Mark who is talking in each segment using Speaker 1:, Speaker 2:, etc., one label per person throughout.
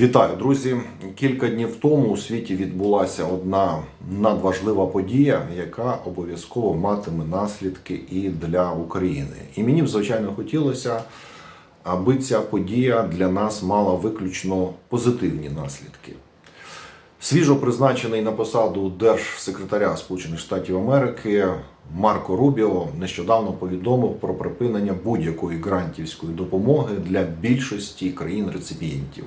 Speaker 1: Вітаю, друзі! Кілька днів тому у світі відбулася одна надважлива подія, яка обов'язково матиме наслідки і для України. І мені б звичайно хотілося, аби ця подія для нас мала виключно позитивні наслідки. Свіжо призначений на посаду держсекретаря Сполучених Штатів Америки Марко Рубіо нещодавно повідомив про припинення будь-якої грантівської допомоги для більшості країн-реципієнтів.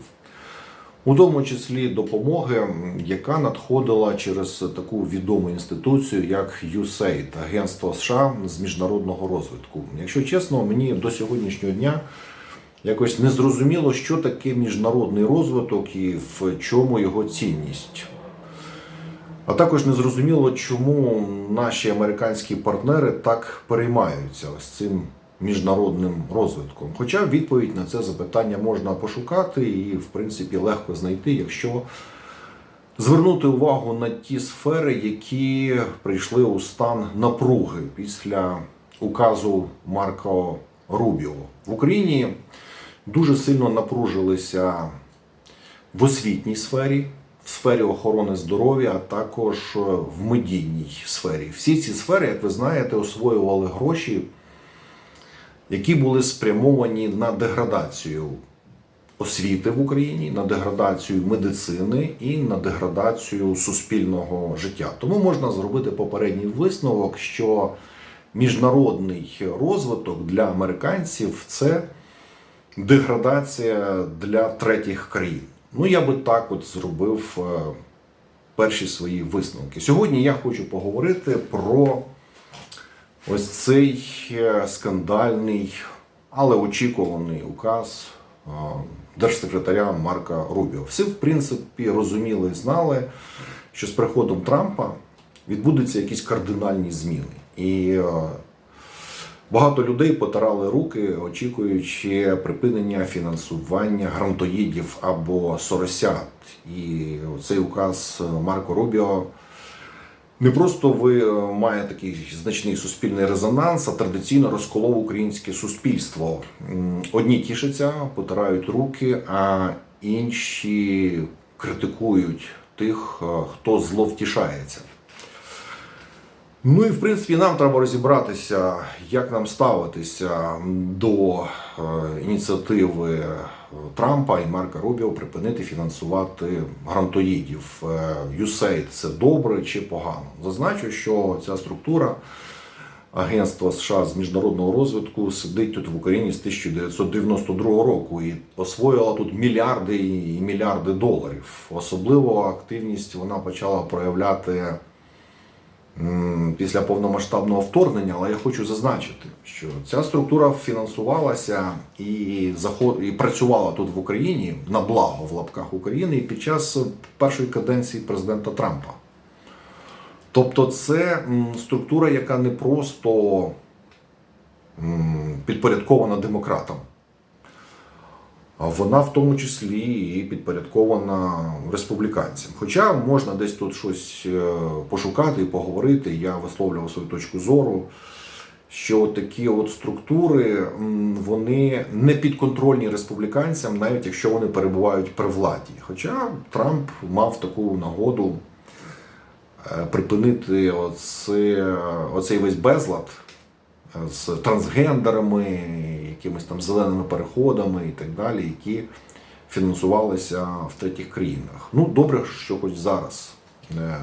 Speaker 1: У тому числі допомоги, яка надходила через таку відому інституцію, як USAID, Агентство США з міжнародного розвитку. Якщо чесно, мені до сьогоднішнього дня якось не зрозуміло, що таке міжнародний розвиток і в чому його цінність. А також не зрозуміло, чому наші американські партнери так переймаються ось цим міжнародним розвитком. Хоча відповідь на це запитання можна пошукати і, в принципі, легко знайти, якщо звернути увагу на ті сфери, які прийшли у стан напруги після указу Марко Рубіо. В Україні дуже сильно напружилися в освітній сфері, в сфері охорони здоров'я, а також в медійній сфері. Всі ці сфери, як ви знаєте, освоювали гроші, які були спрямовані на деградацію освіти в Україні, на деградацію медицини і на деградацію суспільного життя. Тому можна зробити попередній висновок, що міжнародний розвиток для американців це деградація для третіх країн. Ну, я би так от зробив е, перші свої висновки. Сьогодні я хочу поговорити про ось цей е, скандальний, але очікуваний указ е, держсекретаря Марка Рубіо. Всі, в принципі, розуміли і знали, що з приходом Трампа відбудуться якісь кардинальні зміни. І е, Багато людей потирали руки, очікуючи припинення фінансування грантоїдів або соросят. І цей указ Марко Рубіо не просто ви має такий значний суспільний резонанс, а традиційно розколов українське суспільство. Одні тішаться, потирають руки, а інші критикують тих, е, хто зловтішається. Ну і в принципі нам треба розібратися, як нам ставитися до е, ініціативи Трампа і Марка Рубіо припинити фінансувати грантоїдів. Е, USAID – це добре чи погано? Зазначу, що ця структура Агентства США з міжнародного розвитку сидить тут в Україні з 1992 року і освоїла тут мільярди і мільярди доларів. Особливо активність вона почала проявляти після повномасштабного вторгнення, але я хочу зазначити, що ця структура фінансувалася і заход... і працювала тут в Україні на благо в лапках України під час першої каденції президента Трампа. Тобто, це структура, яка не просто підпорядкована демократам. Вона в тому числі і підпорядкована республіканцям. Хоча можна десь тут щось е, пошукати і поговорити. Я висловлював свою точку зору, що такі от структури вони не підконтрольні республіканцям, навіть якщо вони перебувають при владі. Хоча Трамп мав таку нагоду е, припинити оце, оцей весь безлад з трансгендерами, якимись там зеленими переходами і так далі, які фінансувалися в третіх країнах. Ну, добре, що хоч зараз е,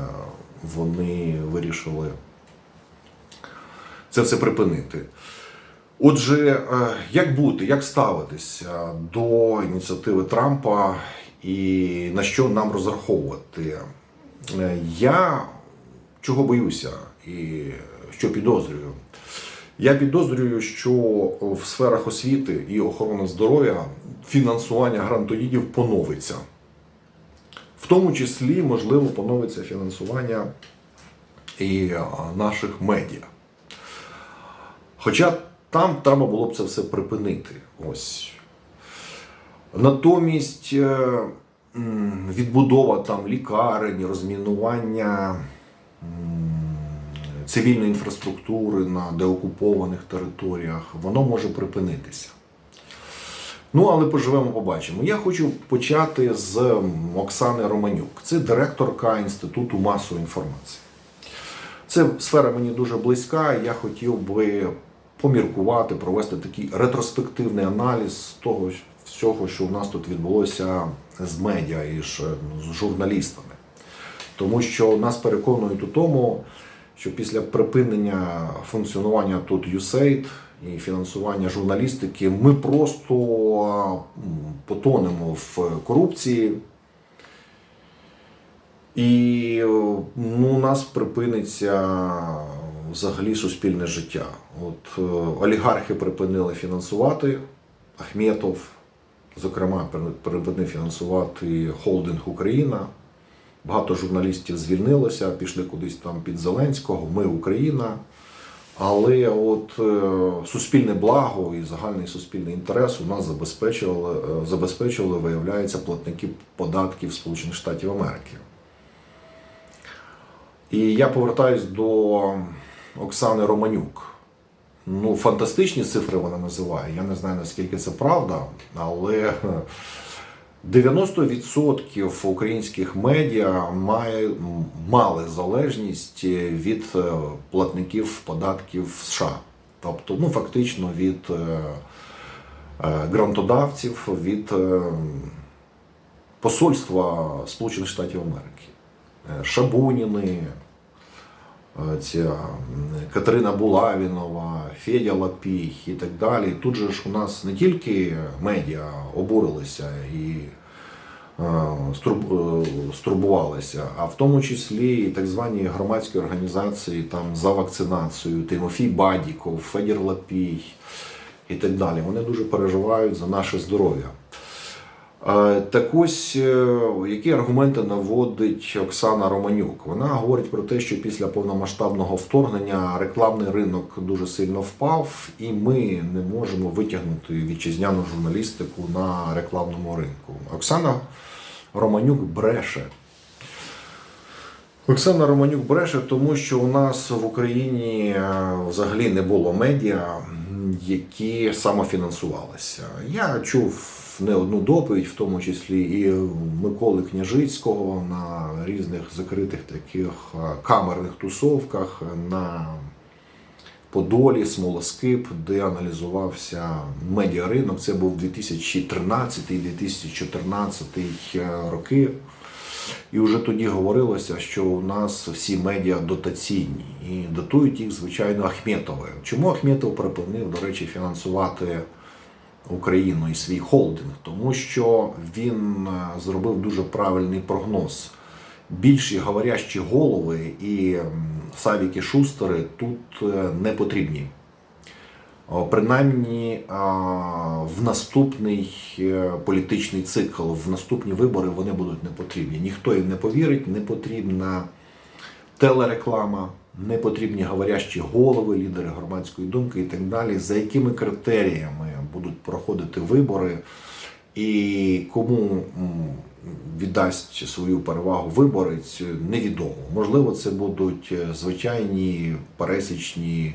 Speaker 1: вони вирішили це все припинити. Отже, е, як бути, як ставитися до ініціативи Трампа і на що нам розраховувати? Е, Я чого боюся і що підозрюю? Я підозрюю, що в сферах освіти і охорони здоров'я фінансування грантоїдів поновиться. В тому числі, можливо, поновиться фінансування і наших медіа. Хоча там треба було б це все припинити. Ось. Натомість е, відбудова там лікарень, розмінування цивільної інфраструктури на деокупованих територіях, воно може припинитися. Ну, але поживемо, побачимо. Я хочу почати з Оксани Романюк. Це директорка Інституту масової інформації. Це сфера мені дуже близька. Я хотів би поміркувати, провести такий ретроспективний аналіз того всього, що у нас тут відбулося з медіа і з журналістами. Тому що нас переконують у тому, що після припинення функціонування тут USAID і фінансування журналістики, ми просто потонемо в корупції. І ну, у нас припиниться взагалі суспільне життя. От е, олігархи припинили фінансувати Ахметов, зокрема, припинив фінансувати холдинг Україна. Багато журналістів звільнилося, пішли кудись там під Зеленського. Ми Україна. Але от е, суспільне благо і загальний суспільний інтерес у нас забезпечували, е, забезпечували, виявляється, платники податків Сполучених Штатів Америки. І я повертаюсь до Оксани Романюк. Ну, фантастичні цифри вона називає. Я не знаю, наскільки це правда, але 90% українських медіа має, мали залежність від е, платників податків США. Тобто, ну, фактично від е, е, грантодавців, від е, посольства Сполучених Штатів Америки. Е, Шабуніни, е, ця Катерина Булавінова, Федя Лапій і так далі. Тут же ж у нас не тільки медіа обурилися і е, е, стурбувалися, а в тому числі і так звані громадські організації там за вакцинацію, Тимофій Бадіков, Федір Лапій і так далі. Вони дуже переживають за наше здоров'я. Е, Так ось, е, які аргументи наводить Оксана Романюк? Вона говорить про те, що після повномасштабного вторгнення рекламний ринок дуже сильно впав, і ми не можемо витягнути вітчизняну журналістику на рекламному ринку. Оксана Романюк бреше. Оксана Романюк бреше, тому що у нас в Україні е, взагалі не було медіа, які самофінансувалися. Я чув не одну доповідь, в тому числі і Миколи Княжицького на різних закритих таких е, камерних тусовках на Подолі, Смолоскип, де аналізувався медіаринок. Це був 2013-2014 е, роки. І вже тоді говорилося, що у нас всі медіа дотаційні і датують їх, звичайно, Ахметовим. Чому Ахметов припинив, до речі, фінансувати Україну і свій холдинг? Тому що він е, зробив дуже правильний прогноз. Більші говорящі голови і Савіки Шустери тут е, не потрібні. Принаймні в наступний е, політичний цикл, в наступні вибори вони будуть не потрібні. Ніхто їм не повірить, не потрібна телереклама, не потрібні говорящі голови, лідери громадської думки і так далі. За якими критеріями будуть проходити вибори, і кому віддасть свою перевагу виборець, невідомо. Можливо, це будуть е, звичайні пересічні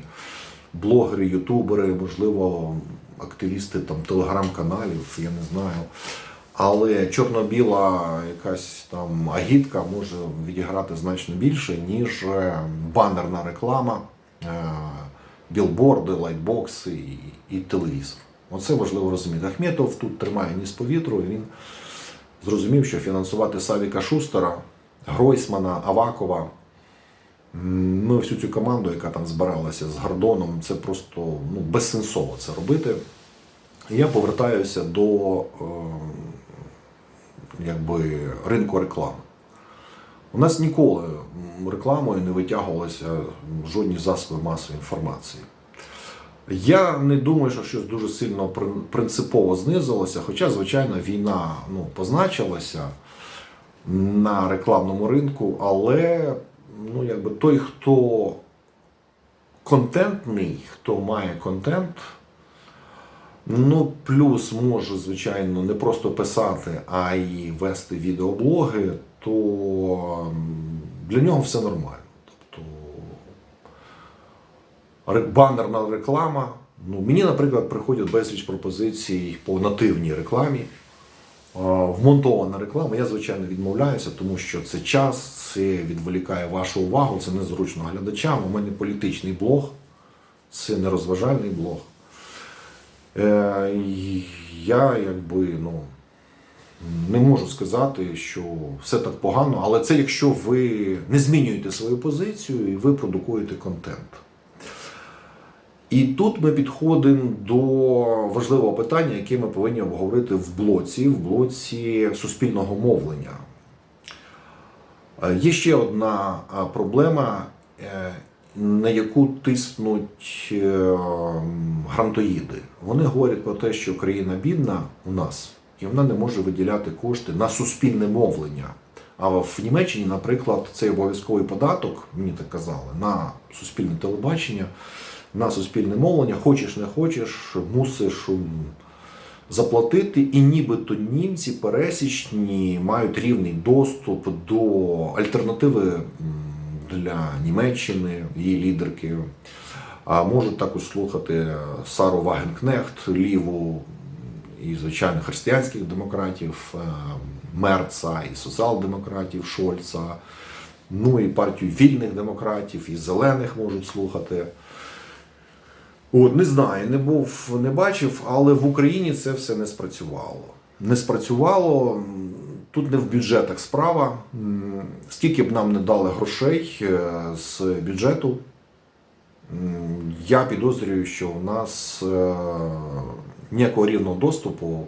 Speaker 1: блогери, ютубери, можливо, активісти там телеграм-каналів, я не знаю. Але чорно-біла якась там агітка може відіграти значно більше, ніж е, банерна реклама, е, білборди, лайтбокси і, і телевізор. Оце важливо розуміти. Ахметов тут тримає ніс по вітру, і він зрозумів, що фінансувати Савіка Шустера, Гройсмана, Авакова, ну, всю цю команду, яка там збиралася з Гордоном, це просто ну, безсенсово це робити. І я повертаюся до е, якби, ринку реклами. У нас ніколи рекламою не витягувалися жодні засоби масової інформації. Я не думаю, що щось дуже сильно принципово знизилося, хоча, звичайно, війна ну, позначилася на рекламному ринку, але ну, якби той, хто контентний, хто має контент, ну, плюс може, звичайно, не просто писати, а й вести відеоблоги, то для нього все нормально. Тобто ре- банерна реклама, Ну, мені, наприклад, приходять безліч пропозицій по нативній рекламі. Вмонтована реклама, я звичайно відмовляюся, тому що це час, це відволікає вашу увагу, це незручно глядачам. У мене політичний блог, це не розважальний блог. Е, я якби ну, не можу сказати, що все так погано, але це якщо ви не змінюєте свою позицію і ви продукуєте контент. І тут ми підходимо до важливого питання, яке ми повинні обговорити в блоці, в блоці суспільного мовлення. Е, Є ще одна е, проблема, е, на яку тиснуть грантоїди. Вони говорять про те, що країна бідна у нас, і вона не може виділяти кошти на суспільне мовлення. А в Німеччині, наприклад, цей обов'язковий податок, мені так казали, на суспільне телебачення, на суспільне мовлення, хочеш не хочеш, мусиш заплатити, і нібито німці пересічні мають рівний доступ до альтернативи для Німеччини, її лідерки. А можуть також слухати Сару Вагенкнехт, ліву і, звичайно, християнських демократів, е, Мерца, і соціал-демократів Шольца, ну і партію вільних демократів, і зелених можуть слухати. От, не знаю, не був, не бачив, але в Україні це все не спрацювало. Не спрацювало. Тут не в бюджетах справа. Скільки б нам не дали грошей е, з бюджету, я підозрюю, що у нас е, ніякого рівного доступу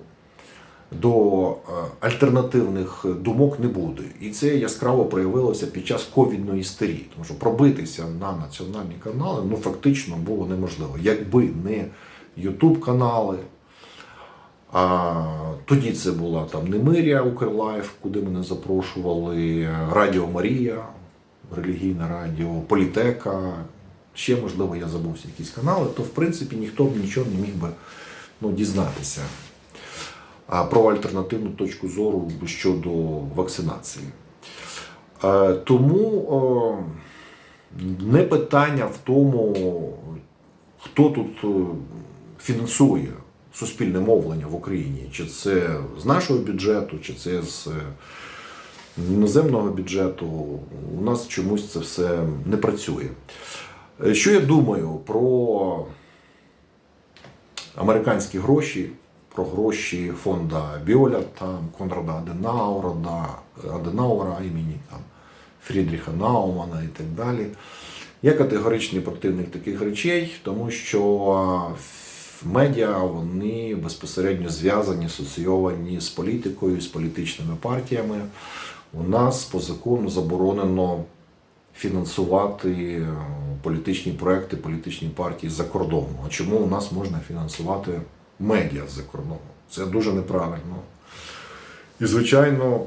Speaker 1: до е, альтернативних думок не буде. І це яскраво проявилося під час ковідної істерії. Тому що пробитися на національні канали ну, фактично було неможливо. Якби не Ютуб канали, а тоді це була там Немирія Укрлайф, куди мене запрошували, Радіо Марія, релігійне радіо, Політека. Ще, можливо, я забувся якісь канали, то в принципі ніхто б нічого не міг би ну, дізнатися про альтернативну точку зору щодо вакцинації. Е, Тому не питання в тому, хто тут е, фінансує суспільне мовлення в Україні, чи це з нашого бюджету, чи це з е, іноземного бюджету. У нас чомусь це все не працює. Що я думаю про американські гроші, про гроші фонда Біоля, там, Конрада Аденаура, да, Аденаура імені там, Фрідріха Наумана і так далі. Я категоричний противник таких речей, тому що медіа вони безпосередньо зв'язані, асоційовані з політикою, з політичними партіями. У нас по закону заборонено фінансувати політичні проекти, політичні партії за кордону. А чому у нас можна фінансувати медіа за кордону? Це дуже неправильно. І, звичайно,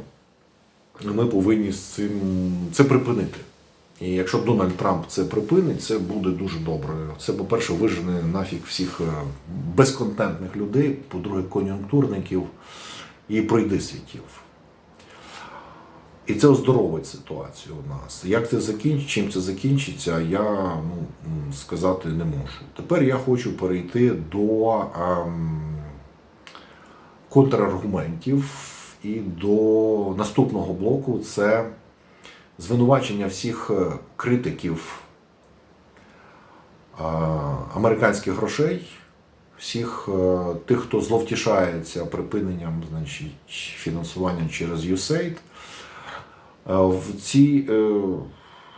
Speaker 1: ми повинні з цим це припинити. І якщо Дональд Трамп це припинить, це буде дуже добре. Це, по-перше, вижене нафіг всіх е, безконтентних людей, по-друге, кон'юнктурників і пройди світів. І це оздоровить ситуацію у нас. Як це закінчиться, чим це закінчиться, я ну, сказати не можу. Тепер я хочу перейти до ем, контраргументів і до наступного блоку це звинувачення всіх е, критиків е, американських грошей, всіх е, тих, хто зловтішається припиненням значить, фінансування через USAID. Е, ці е,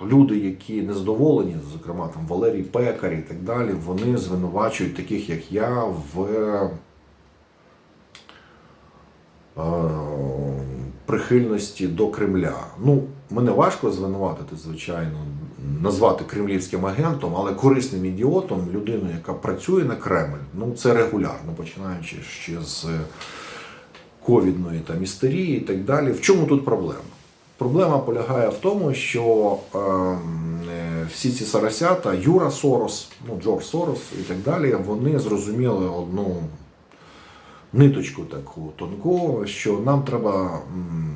Speaker 1: люди, які незадоволені, зокрема там Валерій Пекар і так далі, вони звинувачують таких, як я, в е, прихильності до Кремля. Ну, мене важко звинуватити, звичайно, назвати кремлівським агентом, але корисним ідіотом, людиною, яка працює на Кремль, ну це регулярно, починаючи ще з ковідної там істерії і так далі. В чому тут проблема? Проблема полягає в тому, що ем, е, всі ці соросята, Юра Сорос, ну Джордж Сорос і так далі, вони зрозуміли одну ниточку таку тонку, що нам треба м,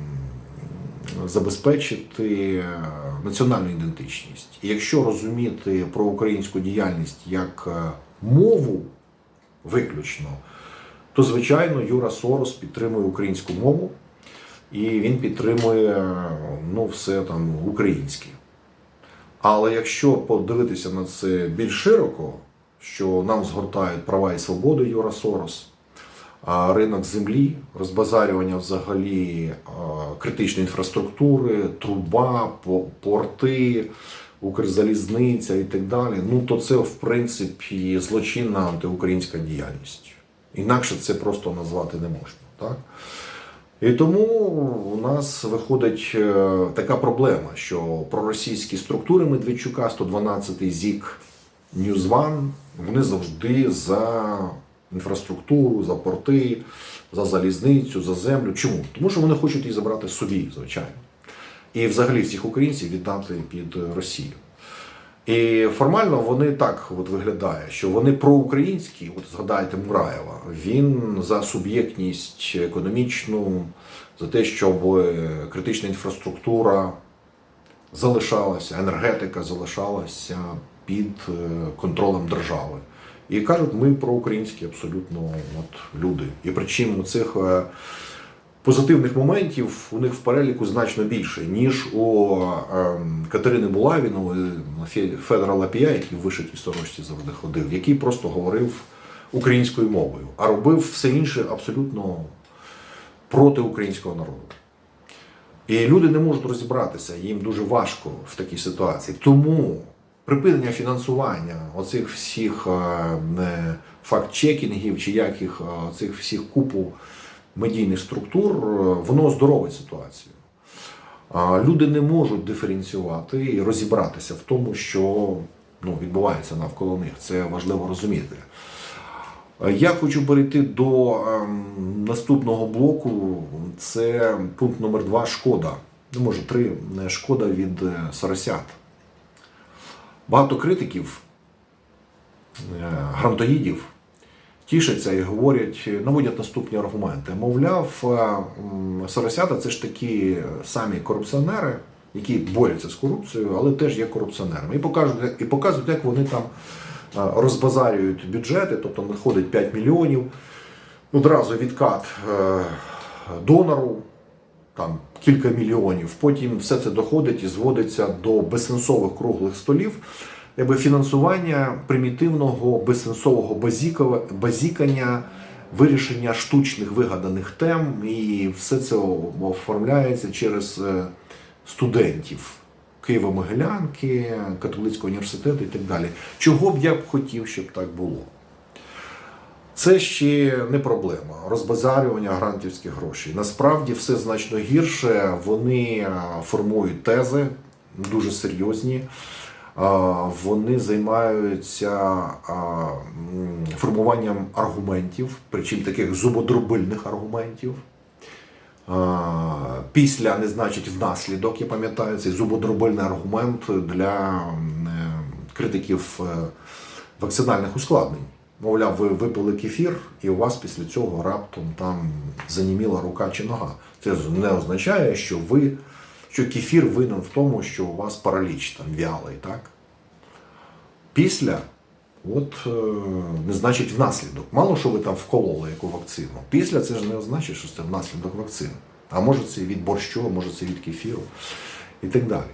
Speaker 1: забезпечити е, національну ідентичність. І якщо розуміти про українську діяльність як е, мову виключно, то звичайно Юра Сорос підтримує українську мову і він підтримує ну, все там українське. Але якщо подивитися на це більш широко, що нам згортають права і свободи Юра Сорос, ринок землі, розбазарювання взагалі критичної інфраструктури, труба, порти, Укрзалізниця і так далі, ну то це в принципі злочинна антиукраїнська діяльність. Інакше це просто назвати не можна. Так? І тому у нас виходить е, така проблема, що проросійські структури Медведчука, 112 ЗІК, Ньюзван, вони завжди за інфраструктуру, за порти, за залізницю, за землю. Чому? Тому що вони хочуть її забрати собі, звичайно. І взагалі всіх українців віддати під Росію. І формально вони так от виглядає, що вони проукраїнські, от згадайте Мураєва, він за суб'єктність економічну, за те, щоб е, критична інфраструктура залишалася, енергетика залишалася під е, контролем держави. І кажуть, ми проукраїнські абсолютно от, люди. І причому цих е, позитивних моментів у них в переліку значно більше, ніж у ем, Катерини Булавіної, Фе- Федора Лапія, який в вишитій сорочці завжди ходив, який просто говорив українською мовою, а робив все інше абсолютно проти українського народу. І люди не можуть розібратися, їм дуже важко в такій ситуації. Тому припинення фінансування оцих всіх е, факт-чекінгів чи яких е, цих всіх купу медійних структур, е, воно оздоровить ситуацію. Люди не можуть диференціювати і розібратися в тому, що ну, відбувається навколо них. Це важливо розуміти. Я хочу перейти до ем, наступного блоку. Це пункт номер два шкода. Ну, може, три шкода від е, Соросят. Багато критиків, е, грантоїдів тішаться і говорять, наводять наступні аргументи. Мовляв, е, Соросята це ж такі самі корупціонери, які борються з корупцією, але теж є корупціонерами. І покажуть, і показують, як вони там е, розбазарюють бюджети, тобто надходить 5 мільйонів, одразу відкат е, донору, там кілька мільйонів. Потім все це доходить і зводиться до безсенсових круглих столів, якби фінансування примітивного безсенсового базікання, вирішення штучних вигаданих тем, і все це оформляється через е, студентів. Києво-Могилянки, католицького університету і так далі. Чого б я б хотів, щоб так було? Це ще не проблема розбазарювання грантівських грошей. Насправді все значно гірше. Вони формують тези дуже серйозні. Вони займаються формуванням аргументів, причому таких зубодробильних аргументів. Після не значить внаслідок, я пам'ятаю, цей зубодробильний аргумент для е, критиків е, вакцинальних ускладнень. Мовляв, ви випили кефір, і у вас після цього раптом там заніміла рука чи нога. Це не означає, що ви, що кефір винен в тому, що у вас параліч там вялий, так? Після, от е, не значить внаслідок. Мало що ви там вкололи яку вакцину. Після це ж не означає, що це внаслідок вакцини. А може це від борщу, може це від кефіру і так далі.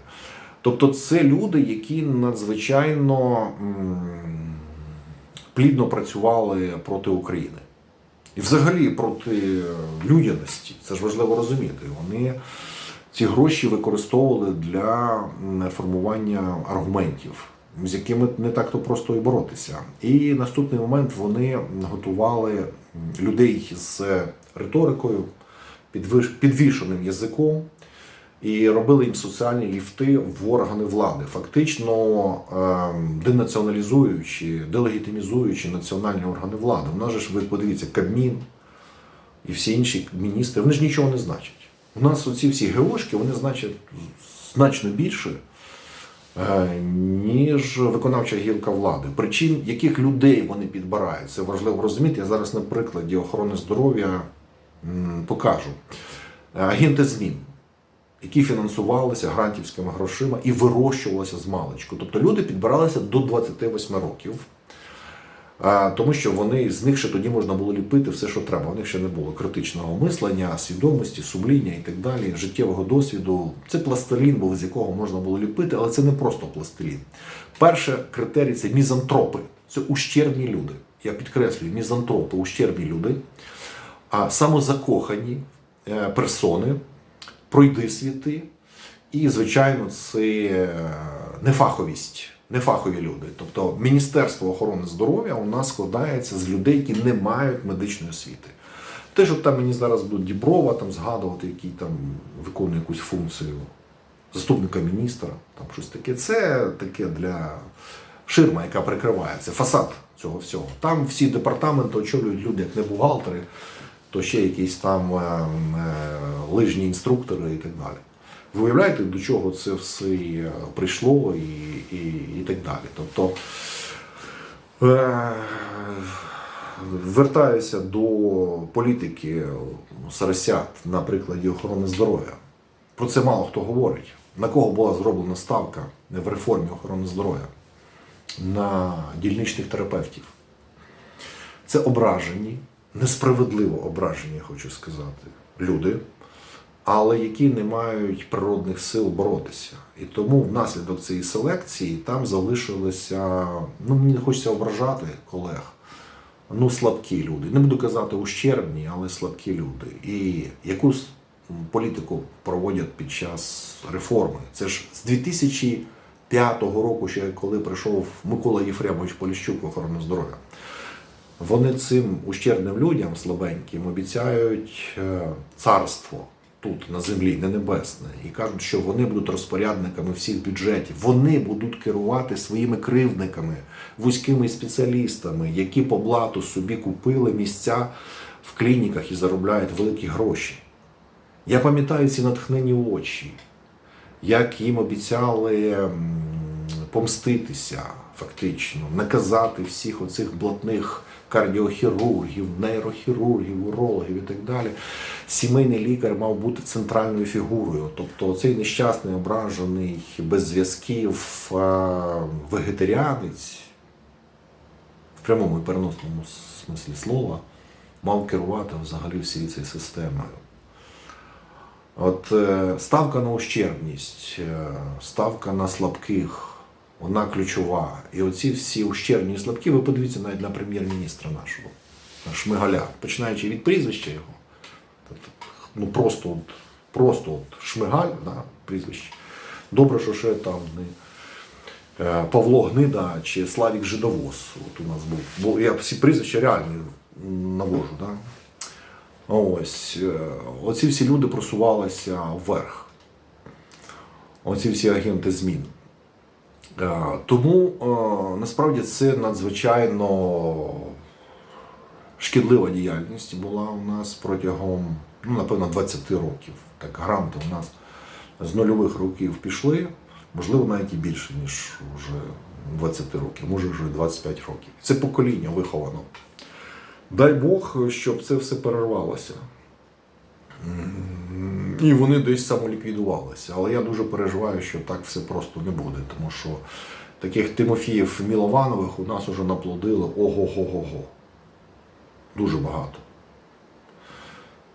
Speaker 1: Тобто це люди, які надзвичайно плідно працювали проти України. І взагалі проти людяності. Це ж важливо розуміти. Вони ці гроші використовували для формування аргументів, з якими не так то просто і боротися. І наступний момент вони готували людей з риторикою, підвішеним язиком. І робили їм соціальні ліфти в органи влади, фактично ем, денаціоналізуючи, делегітимізуючи національні органи влади. У нас же ж ви подивіться, Кабмін і всі інші міністри, вони ж нічого не значать. У нас оці всі геошки, вони значать значно більше, е, ніж виконавча гілка влади. Причин, яких людей вони підбирають, це важливо розуміти. Я зараз на прикладі охорони здоров'я покажу. Агенти ЗМІ які фінансувалися грантівськими грошима і вирощувалися з маличку. Тобто люди підбиралися до 28 років. Тому що вони з них ще тоді можна було ліпити все, що треба. У них ще не було критичного мислення, свідомості, сумління і так далі, життєвого досвіду. Це пластилін був, з якого можна було ліпити, але це не просто пластилін. Перший критерій це мізантропи. Це ущербні люди. Я підкреслюю, мізантропи, ущербні люди, а самозакохані е, персони, пройди світи. І, звичайно, це е, нефаховість, нефахові люди. Тобто Міністерство охорони здоров'я у нас складається з людей, які не мають медичної освіти. Те, що там мені зараз будуть Діброва там згадувати, який там виконує якусь функцію заступника міністра, там щось таке, це таке для ширма, яка прикриває, це фасад цього всього. Там всі департаменти очолюють люди, як не бухгалтери, то ще якісь там е, е, лижні інструктори і так далі. Ви уявляєте, до чого це все е, прийшло і, і, і так далі. Тобто е, вертаюся до політики Сарасят на прикладі охорони здоров'я. Про це мало хто говорить. На кого була зроблена ставка в реформі охорони здоров'я? На дільничних терапевтів. Це ображені, несправедливо ображені, я хочу сказати, люди, але які не мають природних сил боротися. І тому внаслідок цієї селекції там залишилися, ну мені не хочеться ображати колег, ну слабкі люди. Не буду казати ущербні, але слабкі люди. І якусь політику проводять під час реформи. Це ж з 2005 року, ще коли прийшов Микола Єфремович Поліщук в охорону здоров'я. Вони цим ущербним людям слабеньким обіцяють е, царство тут, на землі, не небесне, і кажуть, що вони будуть розпорядниками всіх бюджетів. Вони будуть керувати своїми кривдниками, вузькими спеціалістами, які по блату собі купили місця в клініках і заробляють великі гроші. Я пам'ятаю ці натхнені очі, як їм обіцяли помститися фактично, наказати всіх оцих блатних кардіохірургів, нейрохірургів, урологів і так далі. Сімейний лікар мав бути центральною фігурою. Тобто цей нещасний, ображений, без зв'язків вегетаріанець в прямому і переносному смислі слова мав керувати взагалі всією цією системою. От е, ставка на ущербність, е, ставка на слабких, вона ключова. І оці всі ущербні слабкі, ви подивіться навіть на прем'єр-міністра нашого, Шмигаля, починаючи від прізвища його. Тобто, ну просто от, просто от Шмигаль, да, прізвище. Добре, що ще там не е, Павло Гнида чи Славік Жидовоз. От у нас був. Бо я всі прізвища реальні навожу. Да? Ось, е, оці всі люди просувалися вверх. Оці всі агенти змін. Е, Тому е, насправді це надзвичайно шкідлива діяльність була у нас протягом, ну, напевно, 20 років. Так, гранти у нас з нульових років пішли, можливо, навіть і більше, ніж вже 20 років, може вже 25 років. Це покоління виховано. Дай Бог, щоб це все перервалося. І вони десь самоліквідувалися. Але я дуже переживаю, що так все просто не буде, тому що таких Тимофіїв Мілованових у нас уже наплодили ого-го-го-го. Дуже багато.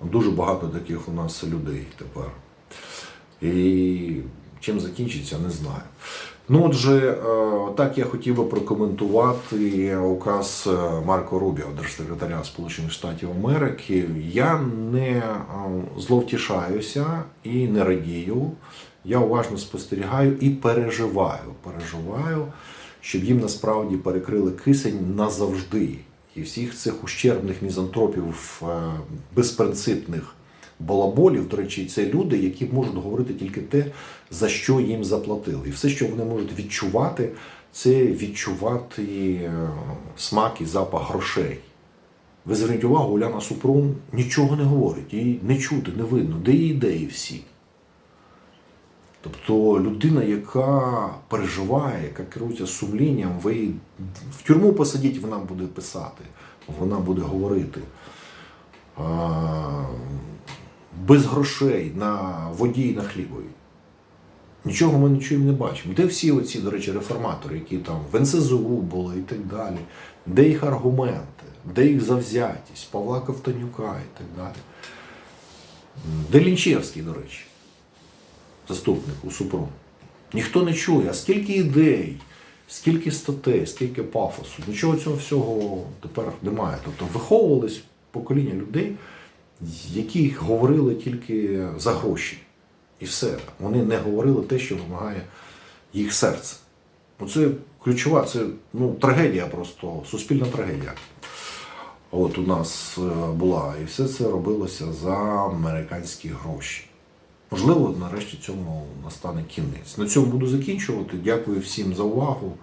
Speaker 1: Дуже багато таких у нас людей тепер. І чим закінчиться, не знаю. Ну, отже, е, так я хотів би прокоментувати указ е, Марко Рубіо, держсекретаря Сполучених Штатів Америки. Я не е, зловтішаюся і не радію. Я уважно спостерігаю і переживаю. Переживаю, щоб їм насправді перекрили кисень назавжди. І всіх цих ущербних мізантропів, безпринципних балаболів, до речі, це люди, які можуть говорити тільки те, за що їм заплатили. І все, що вони можуть відчувати, це відчувати е, смак і запах грошей. Ви зверніть увагу, Уляна Супрун нічого не говорить, її не чути, не видно, де її ідеї всі. Тобто людина, яка переживає, яка керується сумлінням, ви її в тюрму посадіть, вона буде писати, вона буде говорити. Без грошей на воді і на хлібові. Нічого ми чуємо, не бачимо. Де всі оці, до речі, реформатори, які там в НСЗУ були і так далі, де їх аргументи, де їх завзятість, Павла Ковтонюка і так далі. Де Лінчевський, до речі, заступник у Супрун. Ніхто не чує, а скільки ідей, скільки статей, скільки пафосу. Нічого цього всього тепер немає. Тобто виховувались покоління людей, які говорили тільки за гроші. І все. Вони не говорили те, що вимагає їх серце. Оце ключова, це ну, трагедія просто, суспільна трагедія. От у нас е, була. І все це робилося за американські гроші. Можливо, нарешті цьому настане кінець. На цьому буду закінчувати. Дякую всім за увагу,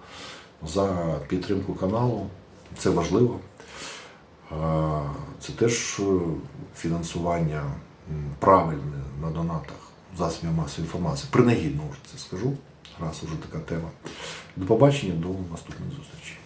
Speaker 1: за підтримку каналу. Це важливо. Це теж е, фінансування правильне на донатах засобів масової інформації. Принагідно вже це скажу, раз уже така тема. До побачення, до наступних зустрічей.